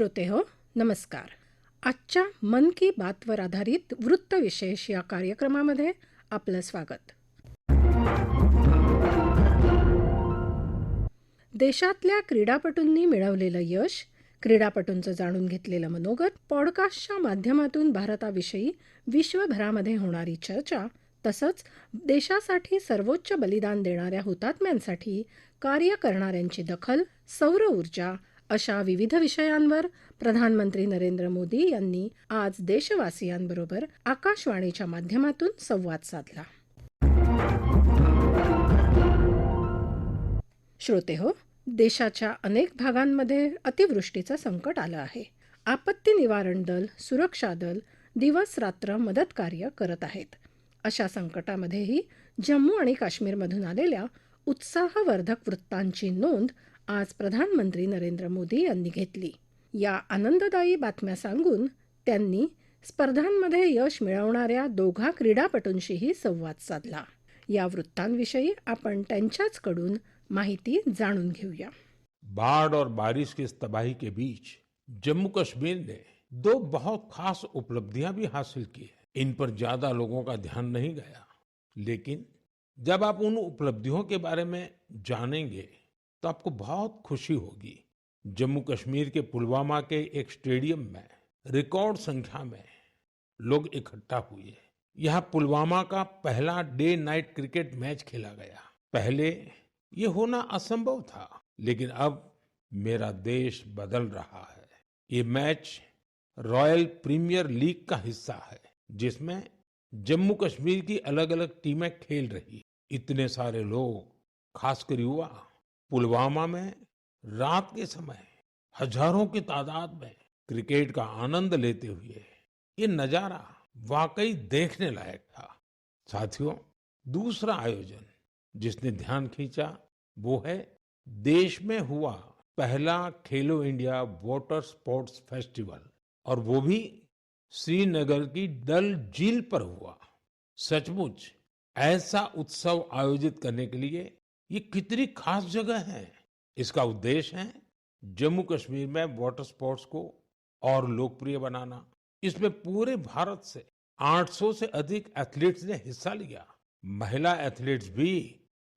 श्रोते हो नमस्कार. आजच्या मन की बातवर आधारित वृत्तविशेष या कार्यक्रमामध्ये आपलं स्वागत. देशातल्या क्रीडापटूंनी मिळवलेलं यश क्रीडापटूंचं जाणून घेतलेलं मनोगत पॉडकास्टच्या माध्यमातून भारताविषयी विश्वभरामध्ये होणारी चर्चा तसंच देशासाठी सर्वोच्च बलिदान देणाऱ्या हुतात्म्यांसाठी कार्य करणाऱ्यांची दखल सौर ऊर्जा अशा विविध विषयांवर प्रधानमंत्री नरेंद्र मोदी यांनी आज देशवासियांबरोबर आकाशवाणीच्या माध्यमातून संवाद साधला. श्रोते हो देशाच्या अनेक भागांमध्ये अतिवृष्टीचं संकट आलं आहे. आपत्ती निवारण दल सुरक्षा दल दिवस रात्र मदत कार्य करत आहेत. अशा संकटामध्येही जम्मू आणि काश्मीरमधून आलेल्या उत्साहवर्धक वृत्तांची नोंद आज प्रधानमंत्री नरेंद्र मोदी यांनी घेतली. या आनंददायी बातम्या सांगून त्यांनी स्पर्धांमध्ये यश मिळवणाऱ्या दोघा क्रीडापटूंशीही संवाद साधला. या वृत्तांविषयी आपण त्यांच्याचकडून माहिती जाणून घेऊया. बाढ़ और बारिश की तबाही के बीच जम्मू कश्मीर ने दो बहुत खास उपलब्धियाँ भी हासिल की है। इन पर ज़्यादा लोगों का ध्यान नहीं गया। लेकिन जब आप उन उपलब्धियों के बारे में जानेंगे तो आपको बहुत खुशी होगी। जम्मू कश्मीर के पुलवामा के एक स्टेडियम में, रिकॉर्ड संख्या में लोग इकट्ठा हुए। यहाँ पुलवामा का पहला डे नाइट क्रिकेट मैच खेला गया। पहले ये होना असंभव था, लेकिन अब मेरा देश बदल रहा है। ये मैच रॉयल प्रीमियर लीग का हिस्सा है, जिसमें जम्मू कश्मीर की अलग अलग टीमें खेल रही। इतने सारे लोग, खासकर युवा पुलवामा में, रात के समय, हज़ारों की तादाद में क्रिकेट का आनंद लेते हुए ये नज़ारा वाकई देखने लायक था। साथियों, दूसरा आयोजन जिसने ध्यान खींचा वो है देश में हुआ पहला खेलो इंडिया वाटर स्पोर्ट्स फेस्टिवल और वो भी श्रीनगर की डल झील पर हुआ। सचमुच ऐसा उत्सव आयोजित करने के लिए ये कितनी खास जगह है। इसका उद्देश्य है जम्मू कश्मीर में वाटर स्पोर्ट्स को और लोकप्रिय बनाना। इसमें पूरे भारत से 800 से अधिक एथलीट्स ने हिस्सा लिया। महिला एथलीट्स भी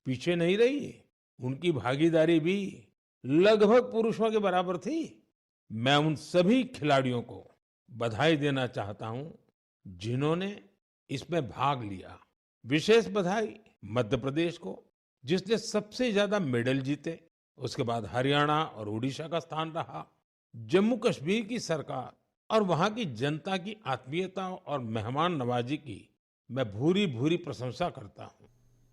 पीछे नहीं रही, उनकी भागीदारी भी लगभग पुरुषों के बराबर थी। मैं उन सभी खिलाड़ियों को बधाई देना चाहता हूँ जिन्होंने इसमें भाग लिया। विशेष बधाई मध्य प्रदेश को जिसने सबसे ज़्यादा मेडल जीते, उसके बाद हरियाणा और उड़ीसा का स्थान रहा, जम्मू कश्मीर की सरकार और वहाँ की जनता की आत्मीयता और मेहमान नवाजी की मैं भूरी भूरी प्रशंसा करता हूँ।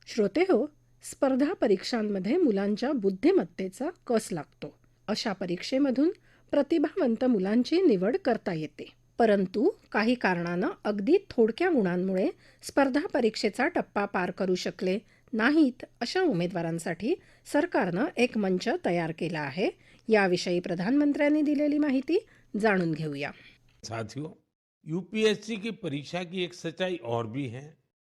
श्रोते हो, स्पर्धा परीक्षांमध्ये मुलांच्या बुद्धिमत्तेचा कस लागतो. अशा परीक्षेमधून प्रतिभावंत मुलांची निवड करता येते. परंतु काही कारणानं अगदी थोडक्या गुणांमुळे स्पर्धा परीक्षेचा टप्पा पार करू शकले नाहीत अशा उमेदवारांसाठी सरकारनं एक मंच तयार केला आहे. याविषयी प्रधानमंत्र्यांनी दिलेली माहिती जाणून घेऊया. साथियों यूपीएससी की परीक्षा की एक सच्चाई और भी है।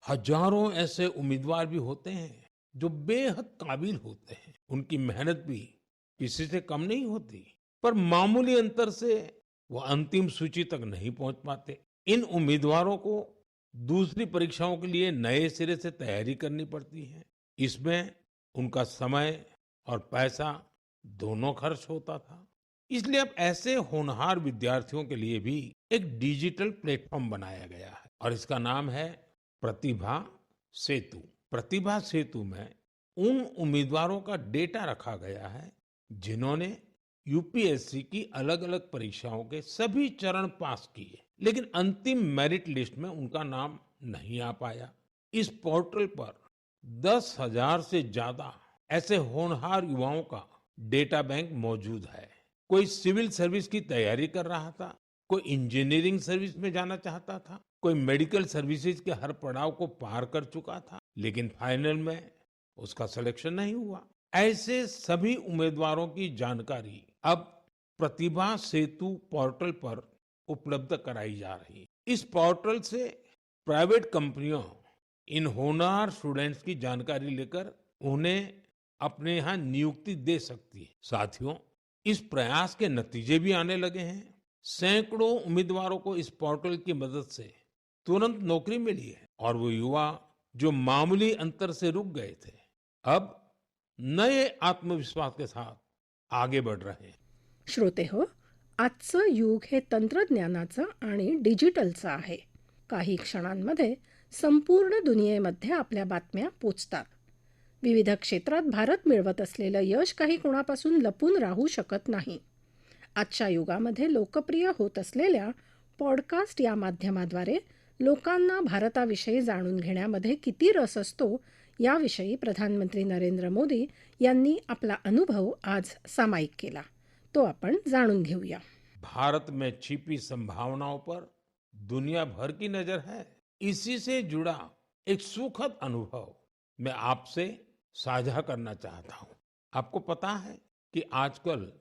हज़ारों ऐसे उम्मीदवार भी होते हैं जो बेहद काबिल होते हैं। उनकी मेहनत भी किसी से कम नहीं होती, पर मामूली अंतर से वो अंतिम सूची तक नहीं पहुँच पाते। इन उम्मीदवारों को दूसरी परीक्षाओं के लिए नए सिरे से तैयारी करनी पड़ती है। इसमें उनका समय और पैसा दोनों खर्च होता था। इसलिए अब ऐसे होनहार विद्यार्थियों के लिए भी एक डिजिटल प्लेटफॉर्म बनाया गया है और इसका नाम है प्रतिभा सेतु। प्रतिभा सेतु में उन उम्मीदवारों का डेटा रखा गया है जिन्होंने यूपीएससी की अलग अलग परीक्षाओं के सभी चरण पास किए, लेकिन अंतिम मेरिट लिस्ट में उनका नाम नहीं आ पाया। इस पोर्टल पर दस हज़ार से ज़्यादा ऐसे होनहार युवाओं का डेटा बैंक मौजूद है। कोई सिविल सर्विस की तैयारी कर रहा था, कोई इंजीनियरिंग सर्विस में जाना चाहता था, कोई मेडिकल सर्विसेज़ के हर पड़ाव को पार कर चुका था, लेकिन फाइनल में उसका सिलेक्शन नहीं हुआ। ऐसे सभी उम्मीदवारों की जानकारी अब प्रतिभा सेतु पोर्टल पर उपलब्ध कराई जा रही है। इस पोर्टल से प्राइवेट कंपनियों, इन होनार स्टूडेंट्स की जानकारी लेकर उन्हें अपने यहाँ नियुक्ति दे सकती है। साथियों, इस प्रयास के नतीजे भी आने लगे हैं। सैकड़ों उम्मीदवारों को इस पोर्टल की मदद से तुरंत नौकरी मिली है और वो युवा जो मामूली अंतर से रुक गए थे, अब नए आत्मविश्वास के साथ आगे बढ़ रहे हैं। श्रोते हो आजचं युग हे तंत्रज्ञानाचं आणि डिजिटलचं आहे. काही क्षणांमध्ये संपूर्ण दुनियेमध्ये आपल्या बातम्या पोचतात. विविध क्षेत्रात भारत मिळवत असलेलं यश काही कोणापासून लपून राहू शकत नाही. आजच्या युगामध्ये लोकप्रिय होत असलेल्या पॉडकास्ट या माध्यमाद्वारे लोकांना भारताविषयी जाणून घेण्यामध्ये किती रस असतो याविषयी प्रधानमंत्री नरेंद्र मोदी यांनी आपला अनुभव आज सामायिक केला. तो आपण जाणून घेऊया. भारत में छिपी संभावनाओं पर दुनिया भर की नज़र है। इसी से जुड़ा एक सुखद अनुभव मैं आपसे साझा करना चाहता हूँ। आपको पता है कि आजकल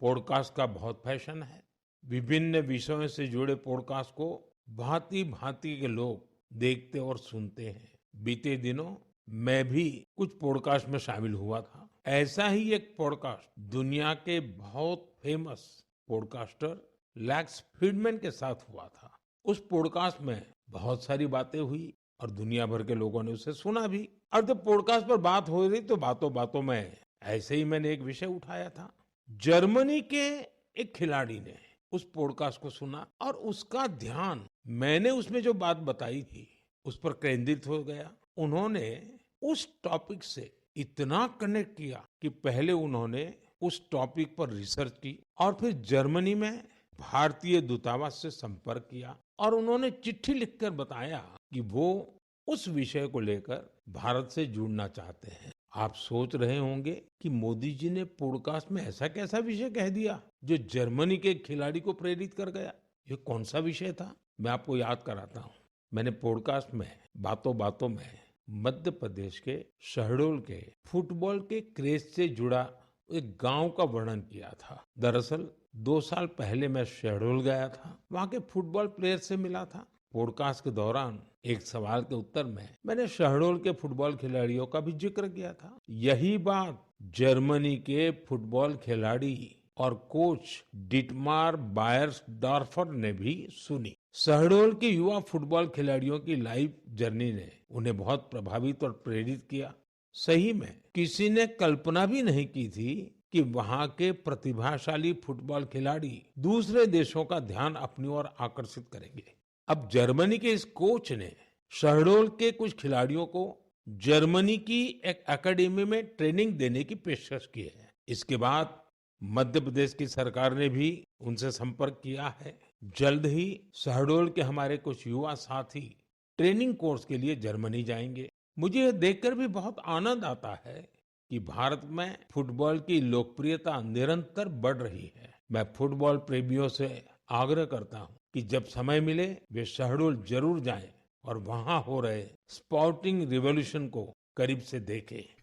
पॉडकास्ट का बहुत फ़ैशन है। विभिन्न विषयों से जुड़े पॉडकास्ट को भांति भांति के लोग देखते और सुनते हैं। बीते दिनों मैं भी कुछ पॉडकास्ट में शामिल हुआ था। ऐसा ही एक पॉडकास्ट दुनिया के बहुत फ़ेमस पॉडकास्टर लैक्स फीडमैन के साथ हुआ था। उस पॉडकास्ट में बहुत सारी बातें हुई और दुनिया भर के लोगों ने उसे सुना भी। और जब पॉडकास्ट पर बात हो रही तो बातों बातों में ऐसे ही मैंने एक विषय उठाया था। जर्मनी के एक खिलाड़ी ने उस पॉडकास्ट को सुना और उसका ध्यान मैंने उसमें जो बात बताई थी उस पर केंद्रित हो गया। उन्होंने उस टॉपिक से इतना कनेक्ट किया कि पहले उन्होंने उस टॉपिक पर रिसर्च की और फिर जर्मनी में भारतीय दूतावास से संपर्क किया और उन्होंने चिट्ठी लिखकर बताया कि वो उस विषय को लेकर भारत से जुड़ना चाहते हैं। आप सोच रहे होंगे कि मोदी जी ने पॉडकास्ट में ऐसा कैसा विषय कह दिया जो जर्मनी के खिलाड़ी को प्रेरित कर गया? ये कौन सा विषय था? मैं आपको याद कराता हूँ। मैंने पॉडकास्ट में बातों बातों में मध्य प्रदेश के शहडोल के फुटबॉल के क्रेज से जुड़ा एक गाँव का वर्णन किया था। दरअसल, दो साल पहले मैं शहडोल गया था। वहाँ के फुटबॉल प्लेयर से मिला था। पॉडकास्ट के दौरान एक सवाल के उत्तर में मैंने शहडोल के फुटबॉल खिलाड़ियों का भी ज़िक्र किया था। यही बात जर्मनी के फुटबॉल खिलाड़ी और कोच डिटमार बायर्स डॉर्फर ने भी सुनी। शहडोल के युवा फुटबॉल खिलाड़ियों की लाइफ जर्नी ने उन्हें बहुत प्रभावित और प्रेरित किया। सही में किसी ने कल्पना भी नहीं की थी कि वहाँ के प्रतिभाशाली फुटबॉल खिलाड़ी दूसरे देशों का ध्यान अपनी ओर आकर्षित करेंगे। अब जर्मनी के इस कोच ने शहडोल के कुछ खिलाड़ियों को जर्मनी की एक एकेडमी में ट्रेनिंग देने की पेशकश की है। इसके बाद मध्य प्रदेश की सरकार ने भी उनसे संपर्क किया है। जल्द ही शहडोल के हमारे कुछ युवा साथी ट्रेनिंग कोर्स के लिए जर्मनी जाएँगे। मुझे यह देखकर भी बहुत आनंद आता है कि भारत में फुटबॉल की लोकप्रियता निरंतर बढ़ रही है। मैं फुटबॉल प्रेमियों से आग्रह करता हूँ कि जब समय मिले, वे शहडोल ज़रूर जाएँ और वहाँ हो रहे स्पोर्टिंग रिवोल्यूशन को करीब से देखें।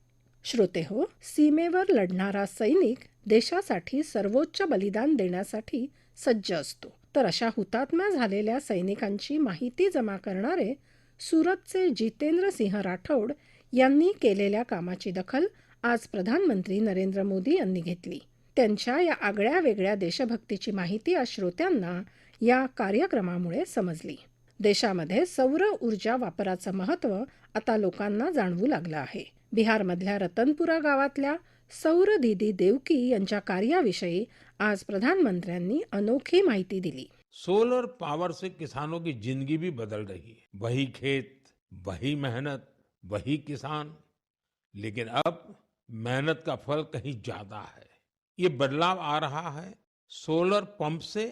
श्रोते हो सीमेवर लढणारा सैनिक देशासाठी सर्वोच्च बलिदान देण्यासाठी सज्ज असतो. तर अशा हुतात्मा झालेल्या सैनिकांची माहिती जमा करणारे सुरतचे जितेंद्र सिंह राठोड यांनी केलेल्या कामाची दखल आज प्रधानमंत्री नरेंद्र मोदी यांनी घेतली. त्यांच्या या आगळ्या वेगळ्या देशभक्तीची माहिती आज श्रोत्यांना या कार्यक्रमामुळे समजली. देशामध्ये सौर ऊर्जा वापराचं महत्त्व आता लोकांना जाणवू लागलं आहे. बिहारमधल्या रतनपुरा गावातल्या सौर दीदी देवकी यांच्या कार्याविषयी आज प्रधानमंत्र्यांनी अनोखी माहिती दिली. सोलर पावर से किसानों की ज़िंदगी भी बदल रही है। वही खेत, वही मेहनत, वही किसान। लेकिन अब मेहनत का फल कहीं ज़्यादा है। ये बदलाव आ रहा है सोलर पंप से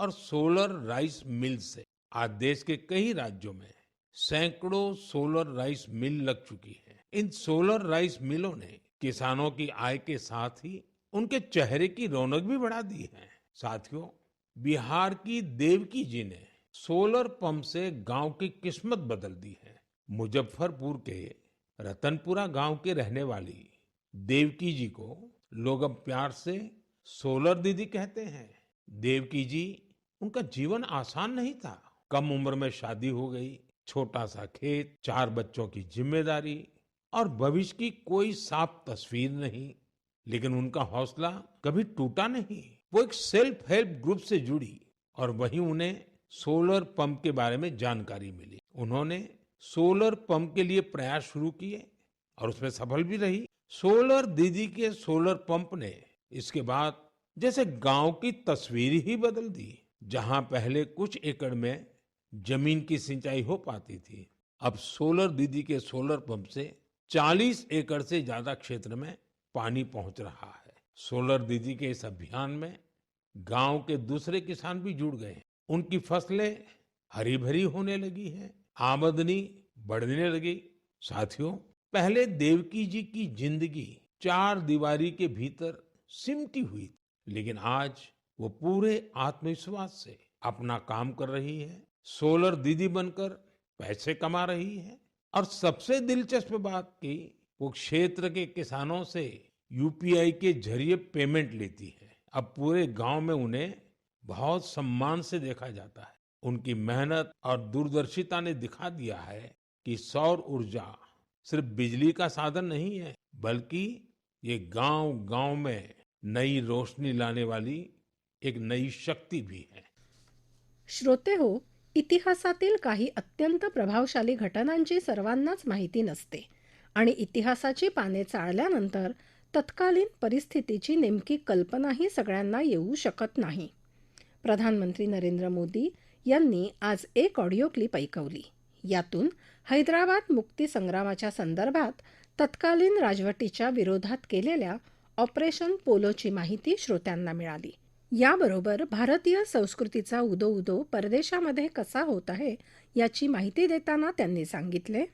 और सोलर राइस मिल से। आज देश के कई राज्यों में सैकड़ों सोलर राइस मिल लग चुकी है। इन सोलर राइस मिलों ने किसानों की आय के साथ ही उनके चेहरे की रौनक भी बढ़ा दी है। साथियों, बिहार की देवकी जी ने सोलर पंप से गाँव की किस्मत बदल दी है। मुजफ्फरपुर के रतनपुरा गाँव के रहने वाली देवकी जी को लोग अब प्यार से सोलर दीदी कहते हैं। देवकी जी, उनका जीवन आसान नहीं था। कम उम्र में शादी हो गई, छोटा सा खेत, चार बच्चों की ज़िम्मेदारी और भविष्य की कोई साफ़ तस्वीर नहीं, लेकिन उनका हौसला कभी टूटा नहीं। वो एक सेल्फ हेल्प ग्रुप से जुड़ी और वहीं उन्हें सोलर पंप के बारे में जानकारी मिली। उन्होंने सोलर पंप के लिए प्रयास शुरू किए और उसमें सफल भी रही। सोलर दीदी के सोलर पंप ने इसके बाद जैसे गाँव की तस्वीर ही बदल दी, जहाँ पहले कुछ एकड़ में ज़मीन की सिंचाई हो पाती थी। अब सोलर दीदी के सोलर पंप से 40 एकड़ से ज़्यादा क्षेत्र में पानी पहुँच रहा है। सोलर दीदी के इस अभियान में गाँव के दूसरे किसान भी जुड़ गए उनकी फ़सलें हरी भरी होने लगी है, आमदनी बढ़ने लगी। साथियों, पहले देवकी जी की ज़िंदगी चार दीवारी के भीतर सिमटी हुई थी, लेकिन आज वो पूरे आत्मविश्वास से अपना काम कर रही है। सोलर दीदी बनकर पैसे कमा रही है। और सबसे दिलचस्प बात की वो क्षेत्र के किसानों से यूपीआई के ज़रिए पेमेंट लेती है। अब पूरे गाँव में उन्हें बहुत सम्मान से देखा जाता है। उनकी मेहनत और दूरदर्शिता ने दिखा दिया है कि सौर ऊर्जा सिर्फ़ बिजली का साधन नहीं है, बल्कि ये गाँव गाँव में नई रोशनी लाने वाली एक नई शक्ति भी है। श्रोते हो इतिहासातील काही अत्यंत प्रभावशाली घटनांची सर्वांनाच माहिती नसते आणि इतिहासाची पाने चाळल्यानंतर तत्कालीन परिस्थितीची नेमकी कल्पनाही सगळ्यांना येऊ शकत नाही. प्रधानमंत्री नरेंद्र मोदी यांनी आज एक ऑडिओ क्लिप ऐकवली. यातून हैदराबाद मुक्ती संग्रामाच्या संदर्भात तत्कालीन राजवटीच्या विरोधात केलेल्या ऑपरेशन पोलोची माहिती श्रोत्यांना मिळाली. याबरोबर भारतीय संस्कृतीचा उदो उदो परदेशामध्ये कसा होत आहे याची माहिती देताना त्यांनी सांगितले.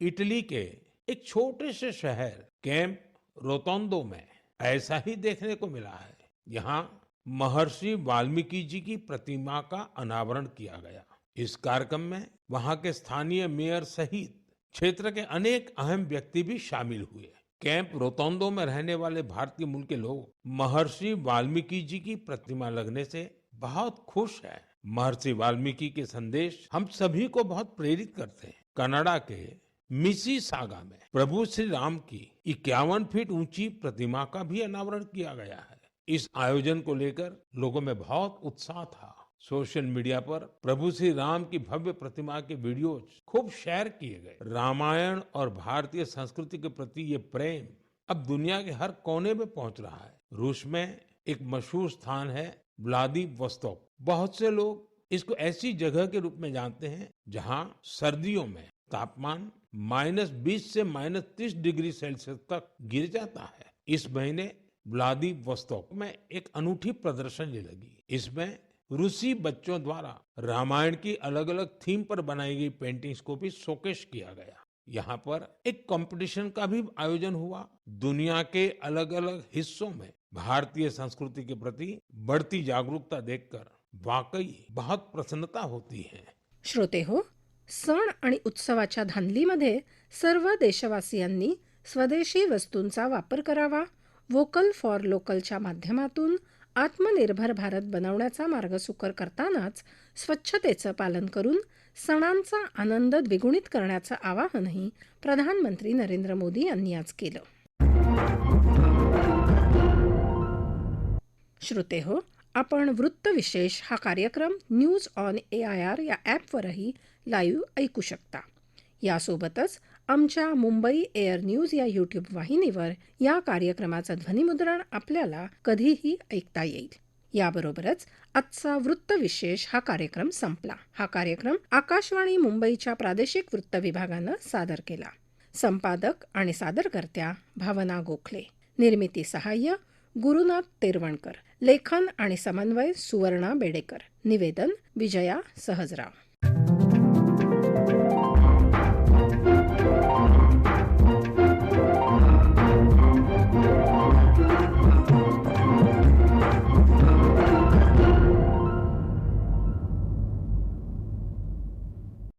इटली के एक छोटे से शहर कैंप रोतोंदो में ऐसा ही देखने को मिला है। यहाँ महर्षि वाल्मीकि जी की प्रतिमा का अनावरण किया गया। इस कार्यक्रम में वहाँ के स्थानीय मेयर सहित क्षेत्र के अनेक अहम व्यक्ति भी शामिल हुए। कैंप रोतोंदो में रहने वाले भारतीय मूल के लोग महर्षि वाल्मीकि जी की प्रतिमा लगने से बहुत खुश है। महर्षि वाल्मीकि के संदेश हम सभी को बहुत प्रेरित करते हैं। कनाडा के मिसी सागा में प्रभु श्री राम की इक्यावन फीट ऊँची प्रतिमा का भी अनावरण किया गया है। इस आयोजन को लेकर लोगों में बहुत उत्साह था। सोशल मीडिया पर प्रभु श्री राम की भव्य प्रतिमा के वीडियोज़ खूब शेयर किए गए। रामायण और भारतीय संस्कृति के प्रति ये प्रेम अब दुनिया के हर कोने में पहुँच रहा है। रूस में एक मशहूर स्थान है व्लादिवोस्तोक। बहुत से लोग इसको ऐसी जगह के रूप में जानते हैं जहाँ सर्दियों में तापमान माइनस बीस से माइनस तीस डिग्री सेल्सियस तक गिर जाता है। इस महीने व्लादिवोस्तोक में एक अनूठी प्रदर्शनी लगी। इसमें रूसी बच्चों द्वारा रामायण की अलग अलग थीम पर बनाई गई पेंटिंग्स को भी शोकेश किया गया। यहाँ पर एक कंपटीशन का भी आयोजन हुआ। दुनिया के अलग अलग हिस्सों में भारतीय संस्कृति के प्रति बढ़ती जागरूकता देखकर वाकई बहुत प्रसन्नता होती है। श्रोते हो, सण आणि उत्सवाच्या धानलीमध्ये सर्व देशवासियांनी स्वदेशी वस्तूंचा वापर करावा वोकल फॉर लोकलच्या माध्यमातून आत्मनिर्भर भारत बनवण्याचा मार्ग सुकर करतानाच स्वच्छतेचं पालन करून सणांचा आनंद द्विगुणित करण्याचं आवाहनही प्रधानमंत्री नरेंद्र मोदी यांनी आज केलं. श्रोते हो आपण वृत्तविशेष हा कार्यक्रम news on A I R या ॲपवरही लाईव्ह ऐकू शकता. यासोबतच आमच्या मुंबई एअर न्यूज या यूट्यूब वाहिनीवर या कार्यक्रमाचं ध्वनिमुद्रण आपल्याला कधीही ऐकता येईल. याबरोबरच आजचा वृत्तविशेष हा कार्यक्रम संपला. हा कार्यक्रम आकाशवाणी मुंबईच्या प्रादेशिक वृत्त विभागानं सादर केला. संपादक आणि सादरकर्त्या भावना गोखले. निर्मिती सहाय्य गुरुनाथ तेरवणकर. लेखन आणि समन्वय सुवर्णा बेडेकर. निवेदन विजया सहजराव.